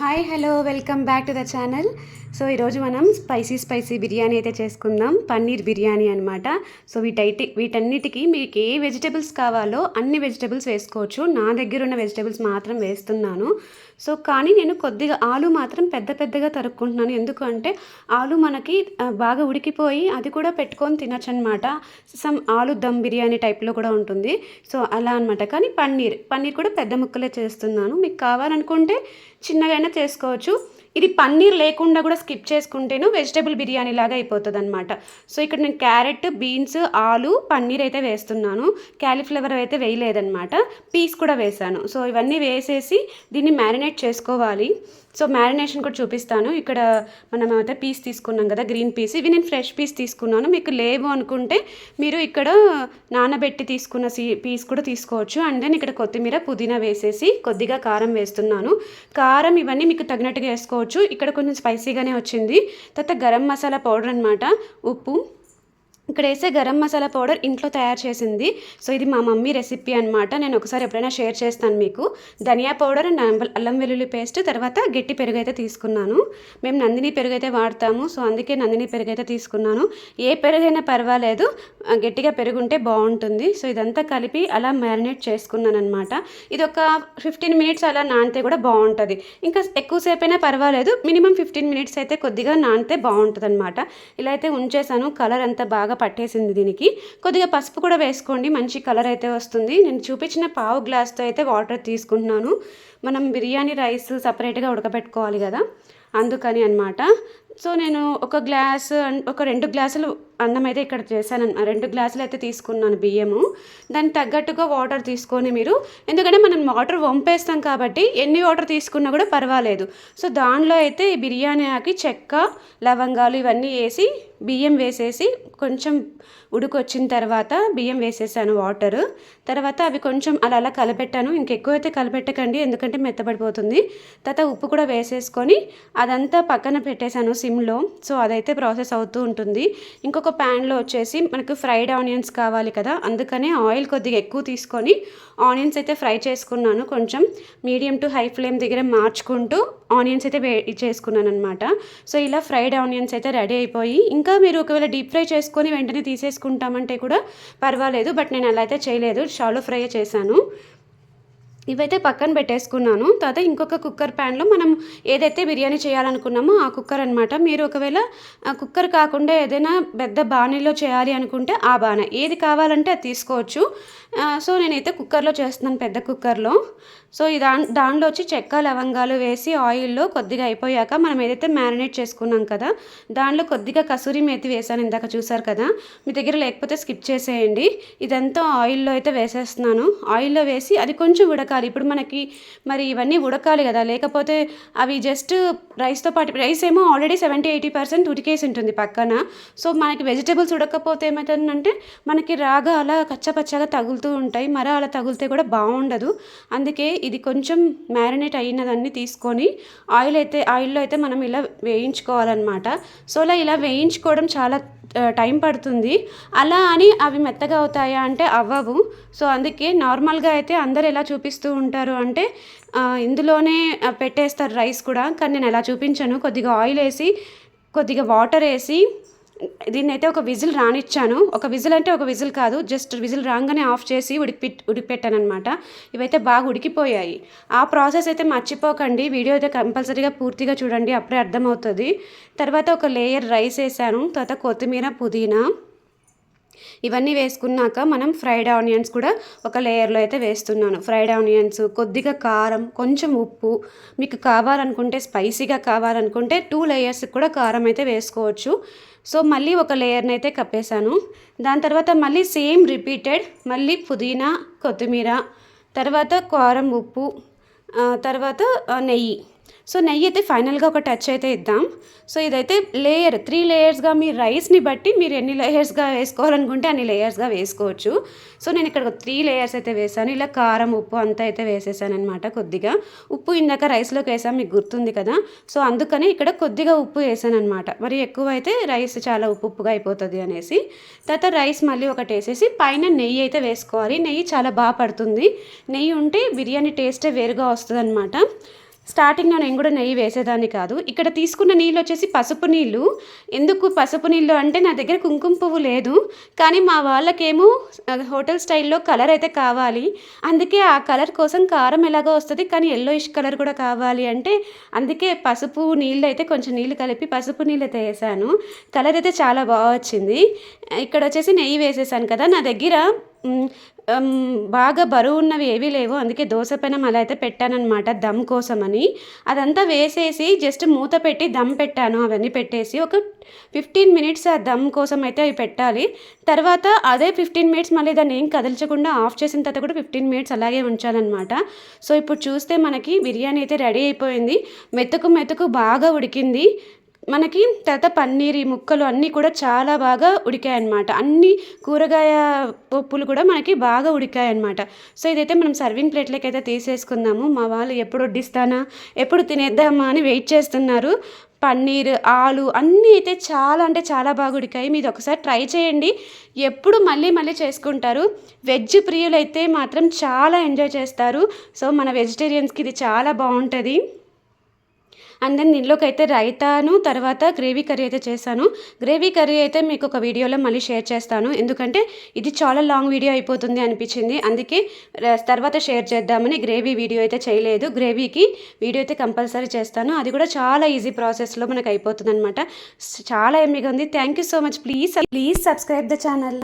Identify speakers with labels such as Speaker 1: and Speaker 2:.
Speaker 1: Hi hello welcome back to the channel so ఈరోజు మనం spicy spicy biryani అయితే చేసుకుందాం. పన్నీర్ బిర్యానీ అనమాట సో వీటైటి వీటన్నిటికీ మీకు ఏ వెజిటేబుల్స్ కావాలో అన్ని వెజిటేబుల్స్ వేసుకోవచ్చు. నా దగ్గర ఉన్న వెజిటేబుల్స్ మాత్రం వేస్తున్నాను. సో కానీ నేను కొద్దిగా ఆలు మాత్రం పెద్ద పెద్దగా తరుక్కుంటున్నాను. ఎందుకంటే ఆలు మనకి బాగా ఉడికిపోయి అది కూడా పెట్టుకొని తినచ్చు అనమాట సమ్ ఆలు దమ్ బిర్యానీ టైప్లో కూడా ఉంటుంది. సో అలా అనమాట కానీ పన్నీర్ పన్నీర్ కూడా పెద్ద ముక్కలే చేస్తున్నాను. మీకు కావాలనుకుంటే చిన్నగా చిన్నగైనా చేసుకోవచ్చు. ఇది పన్నీర్ లేకుండా కూడా స్కిప్ చేసుకుంటేను వెజిటేబుల్ బిర్యానీ లాగా అయిపోతుంది అనమాట సో ఇక్కడ నేను క్యారెట్ బీన్స్ ఆలు పన్నీర్ అయితే వేస్తున్నాను. క్యాలీఫ్లవర్ అయితే వేయలేదన్నమాట. పీస్ కూడా వేసాను సో ఇవన్నీ వేసేసి దీన్ని మ్యారినేట్ చేసుకోవాలి. సో మ్యారినేషన్ కూడా చూపిస్తాను. ఇక్కడ మనం అయితే పీస్ తీసుకున్నాం కదా గ్రీన్ పీస్ ఇవి నేను ఫ్రెష్ పీస్ తీసుకున్నాను. మీకు లేవు అనుకుంటే మీరు ఇక్కడ నానబెట్టి తీసుకున్న సీ పీస్ కూడా తీసుకోవచ్చు. అండ్ దెన్ ఇక్కడ కొత్తిమీర పుదీనా వేసేసి కొద్దిగా కారం వేస్తున్నాను. కారం ఇవన్నీ మీకు తగినట్టుగా వేసుకోవచ్చు. ఇక్కడ కొంచెం స్పైసీగానే వచ్చింది. తర్వాత గరం మసాలా పౌడర్ అనమాట ఉప్పు ఇక్కడ వేసే గరం మసాలా పౌడర్ ఇంట్లో తయారు చేసింది. సో ఇది మా మమ్మీ రెసిపీ అనమాట నేను ఒకసారి ఎప్పుడైనా షేర్ చేస్తాను మీకు. ధనియా పౌడర్ అండ్ అల్లం- అల్లం వెల్లుల్లి పేస్ట్ తర్వాత గట్టి పెరుగు అయితే తీసుకున్నాను. మేము నందిని పెరుగు అయితే వాడతాము. సో అందుకే నందిని పెరుగు అయితే తీసుకున్నాను. ఏ పెరుగైనా పర్వాలేదు. గట్టిగా పెరుగుంటే బాగుంటుంది. సో ఇదంతా కలిపి అలా మ్యారినేట్ చేసుకున్నాను అనమాట ఇది ఒక ఫిఫ్టీన్ మినిట్స్ అలా నానితే కూడా బాగుంటుంది. ఇంకా ఎక్కువసేపు అయినా పర్వాలేదు. మినిమం ఫిఫ్టీన్ మినిట్స్ అయితే కొద్దిగా నానితే బాగుంటుంది అనమాట ఇలా అయితే ఉంచేసాను కలర్ అంతా బాగా పట్టేసింది దీనికి. కొద్దిగా పసుపు కూడా వేసుకోండి మంచి కలర్ అయితే వస్తుంది. నేను చూపించిన పావు గ్లాస్తో అయితే వాటర్ తీసుకుంటున్నాను. మనం బిర్యానీ రైస్ సపరేట్గా ఉడకబెట్టుకోవాలి కదా అందుకని అనమాట సో నేను ఒక గ్లాస్ ఒక రెండు గ్లాసులు అన్నం అయితే ఇక్కడ చేశాను. రెండు గ్లాసులు అయితే తీసుకున్నాను బియ్యము. దానికి తగ్గట్టుగా వాటర్ తీసుకొని మీరు ఎందుకంటే మనం వాటర్ వంపేస్తాం కాబట్టి ఎన్ని వాటర్ తీసుకున్నా కూడా పర్వాలేదు. సో దానిలో అయితే ఈ బిర్యానీ ఆకి చెక్క లవంగాలు ఇవన్నీ వేసి బియ్యం వేసేసి కొంచెం ఉడుకొచ్చిన తర్వాత బియ్యం వేసేసాను వాటర్. తర్వాత అవి కొంచెం అలా అలా కలపెట్టాను. ఇంకెక్కువైతే అయితే ఎందుకంటే మెత్తబడిపోతుంది. తర్వాత ఉప్పు కూడా వేసేసుకొని అదంతా పక్కన పెట్టేశాను సిమ్లో. సో అదైతే ప్రాసెస్ అవుతూ ఉంటుంది. ఇంకొక ప్యాన్లో వచ్చేసి మనకు ఫ్రైడ్ ఆనియన్స్ కావాలి కదా అందుకనే ఆయిల్ కొద్దిగా ఎక్కువ తీసుకొని ఆనియన్స్ అయితే ఫ్రై చేసుకున్నాను. కొంచెం మీడియం టు హై ఫ్లేమ్ దగ్గర మార్చుకుంటూ ఆనియన్స్ అయితే వే చేసుకున్నాను అనమాట సో ఇలా ఫ్రైడ్ ఆనియన్స్ అయితే రెడీ అయిపోయి ఇంకా మీరు ఒకవేళ డీప్ ఫ్రై చేసుకొని వెంటనే తీసేసుకుంటామంటే కూడా పర్వాలేదు బట్ నేను అలా అయితే చేయలేదు. షాలో ఫ్రై చేశాను. ఇవైతే పక్కన పెట్టేసుకున్నాను. తర్వాత ఇంకొక కుక్కర్ ప్యాన్లో మనం ఏదైతే బిర్యానీ చేయాలనుకున్నామో ఆ కుక్కర్ అనమాట మీరు ఒకవేళ ఆ కుక్కర్ కాకుండా ఏదైనా పెద్ద బాణీలో చేయాలి అనుకుంటే ఆ బాణ. ఏది కావాలంటే అది తీసుకోవచ్చు. సో నేనైతే కుక్కర్లో చేస్తున్నాను పెద్ద కుక్కర్లో. సో ఈ దా దానిలో వచ్చి చెక్క లవంగాలు వేసి ఆయిల్లో కొద్దిగా అయిపోయాక మనం ఏదైతే మ్యారినేట్ చేసుకున్నాం కదా దానిలో కొద్దిగా కసూరి మేతి వేసాను ఇందాక చూసారు కదా. మీ దగ్గర లేకపోతే స్కిప్ చేసేయండి. ఇదంతా ఆయిల్లో అయితే వేసేస్తున్నాను. ఆయిల్లో వేసి అది కొంచెం ఉడకాలి. ఇప్పుడు మనకి మరి ఇవన్నీ ఉడకాలి కదా. లేకపోతే అవి జస్ట్ రైస్తో పాటు రైస్ ఏమో ఆల్రెడీ సెవెంటీ ఎయిటీ పర్సెంట్ ఉడికేసి ఉంటుంది పక్కన. సో మనకి వెజిటేబుల్స్ ఉడకపోతే ఏమవుతుందంటే మనకి రాగా అలా కచ్చపచ్చగా తగులుతూ ఉంటాయి. మర అలా తగిలితే కూడా బాగుండదు. అందుకే ఇది కొంచెం మ్యారినేట్ అయినదాన్ని తీసుకొని ఆయిల్ అయితే ఆయిల్లో అయితే మనం ఇలా వేయించుకోవాలన్నమాట. సో అలా ఇలా వేయించుకోవడం చాలా టైం పడుతుంది. అలా అని అవి మెత్తగా అవుతాయా అంటే అవ్వవు. సో అందుకే నార్మల్గా అయితే అందరు ఎలా చూపిస్తూ ఉంటారు అంటే ఇందులోనే పెట్టేస్తారు రైస్ కూడా. కానీ నేను ఎలా చూపించాను. కొద్దిగా ఆయిల్ వేసి కొద్దిగా వాటర్ వేసి దీన్ని అయితే ఒక విజిల్ రానిచ్చాను. ఒక విజిల్ అంటే ఒక విజిల్ కాదు. జస్ట్ విజిల్ రాగానే ఆఫ్ చేసి ఉడికి ఉడికిపెట్టాను అనమాట ఇవైతే బాగా ఉడికిపోయాయి. ఆ ప్రాసెస్ అయితే మర్చిపోకండి. వీడియో అయితే కంపల్సరీగా పూర్తిగా చూడండి. అప్పుడే అర్థమవుతుంది. తర్వాత ఒక లేయర్ రైస్ వేసాను. తర్వాత కొత్తిమీర పుదీనా ఇవన్నీ వేసుకున్నాక మనం ఫ్రైడ్ ఆనియన్స్ కూడా ఒక లేయర్లో అయితే వేస్తున్నాను. ఫ్రైడ్ ఆనియన్స్ కొద్దిగా కారం కొంచెం ఉప్పు. మీకు కావాలనుకుంటే స్పైసీగా కావాలనుకుంటే టూ లేయర్స్ కూడా కారం అయితే వేసుకోవచ్చు. సో మళ్ళీ ఒక లేయర్ని అయితే కప్పేశాను. దాని తర్వాత మళ్ళీ సేమ్ రిపీటెడ్ మళ్ళీ పుదీనా కొత్తిమీర తర్వాత కారం ఉప్పు తర్వాత నెయ్యి. సో నెయ్యి అయితే ఫైనల్గా ఒక టచ్ అయితే ఇద్దాం. సో ఇదైతే లేయర్ త్రీ లేయర్స్గా మీ రైస్ని బట్టి మీరు ఎన్ని లేయర్స్గా వేసుకోవాలనుకుంటే అన్ని లేయర్స్గా వేసుకోవచ్చు. సో నేను ఇక్కడ త్రీ లేయర్స్ అయితే వేసాను. ఇలా కారం ఉప్పు అంతా అయితే వేసేసాను అనమాట కొద్దిగా. ఉప్పు ఇందాక రైస్లోకి వేసాం మీకు గుర్తుంది కదా. సో అందుకని ఇక్కడ కొద్దిగా ఉప్పు వేసాను అనమాట మరి ఎక్కువ అయితే రైస్ చాలా ఉప్పు ఉప్పుగా అయిపోతుంది అనేసి. తర్వాత రైస్ మళ్ళీ ఒకటి వేసేసి పైన నెయ్యి అయితే వేసుకోవాలి. నెయ్యి చాలా బాగా పడుతుంది. నెయ్యి ఉంటే బిర్యానీ టేస్టే వేరుగా వస్తుంది అనమాట స్టార్టింగ్లో నేను కూడా నెయ్యి వేసేదాన్ని కాదు. ఇక్కడ తీసుకున్న నీళ్ళు వచ్చేసి పసుపు నీళ్ళు. ఎందుకు పసుపు నీళ్ళు అంటే నా దగ్గర కుంకుమ పువ్వు లేదు. కానీ మా వాళ్ళకేమో హోటల్ స్టైల్లో కలర్ అయితే కావాలి. అందుకే ఆ కలర్ కోసం కారం ఎలాగో వస్తుంది కానీ ఎల్లోయిష్ కలర్ కూడా కావాలి అంటే అందుకే పసుపు నీళ్ళు అయితే కొంచెం నీళ్ళు కలిపి పసుపు నీళ్ళు అయితే వేసాను. కలర్ అయితే చాలా బాగా వచ్చింది. ఇక్కడ వచ్చేసి నెయ్యి వేసేసాను కదా నా దగ్గర బాగా బరువు ఉన్నవి ఏవీ లేవు. అందుకే దోశ పెనం అలా అయితే పెట్టానన్నమాట దమ్ కోసమని. అదంతా వేసేసి జస్ట్ మూత పెట్టి దమ్ పెట్టాను. అవన్నీ పెట్టేసి ఒక ఫిఫ్టీన్ మినిట్స్ ఆ దమ్ కోసం అయితే అవి పెట్టాలి. తర్వాత అదే ఫిఫ్టీన్ మినిట్స్ మళ్ళీ దాన్ని ఏం కదల్చకుండా ఆఫ్ చేసిన తర్వాత కూడా ఫిఫ్టీన్ మినిట్స్ అలాగే ఉంచాలన్నమాట. సో ఇప్పుడు చూస్తే మనకి బిర్యానీ అయితే రెడీ అయిపోయింది. మెతుకు మెతుకు బాగా ఉడికింది. మనకి తర్వాత పన్నీర్ ముక్కలు అన్నీ కూడా చాలా బాగా ఉడికాయి అనమాట అన్ని కూరగాయ పప్పులు కూడా మనకి బాగా ఉడికాయి అన్నమాట సో ఇదైతే మనం సర్వింగ్ ప్లేట్లోకి అయితే తీసేసుకుందాము. మా వాళ్ళు ఎప్పుడు వడ్డిస్తానా ఎప్పుడు తినేద్దామా అని వెయిట్ చేస్తున్నారు. పన్నీర్ ఆలు అన్నీ అయితే చాలా అంటే చాలా బాగా ఉడికాయి. మీరు ఒకసారి ట్రై చేయండి. ఎప్పుడు మళ్ళీ మళ్ళీ చేసుకుంటారు. వెజ్ ప్రియులైతే మాత్రం చాలా ఎంజాయ్ చేస్తారు. సో మన వెజిటేరియన్స్కి ఇది చాలా బాగుంటుంది. అండ్ దెన్ దీనిలోకి అయితే రైతాను తర్వాత గ్రేవీ కర్రీ అయితే చేశాను గ్రేవీ కర్రీ అయితే మీకు ఒక వీడియోలో మళ్ళీ షేర్ చేస్తాను. ఎందుకంటే ఇది చాలా లాంగ్ వీడియో అయిపోతుంది అనిపించింది. అందుకే తర్వాత షేర్ చేద్దామని గ్రేవీ వీడియో అయితే చేయలేదు. గ్రేవీకి వీడియో అయితే కంపల్సరీ చేస్తాను. అది కూడా చాలా ఈజీ ప్రాసెస్లో మనకు అయిపోతుంది అనమాట చాలా ఎమ్మిగా ఉంది. Thank you so much. Please please subscribe the channel.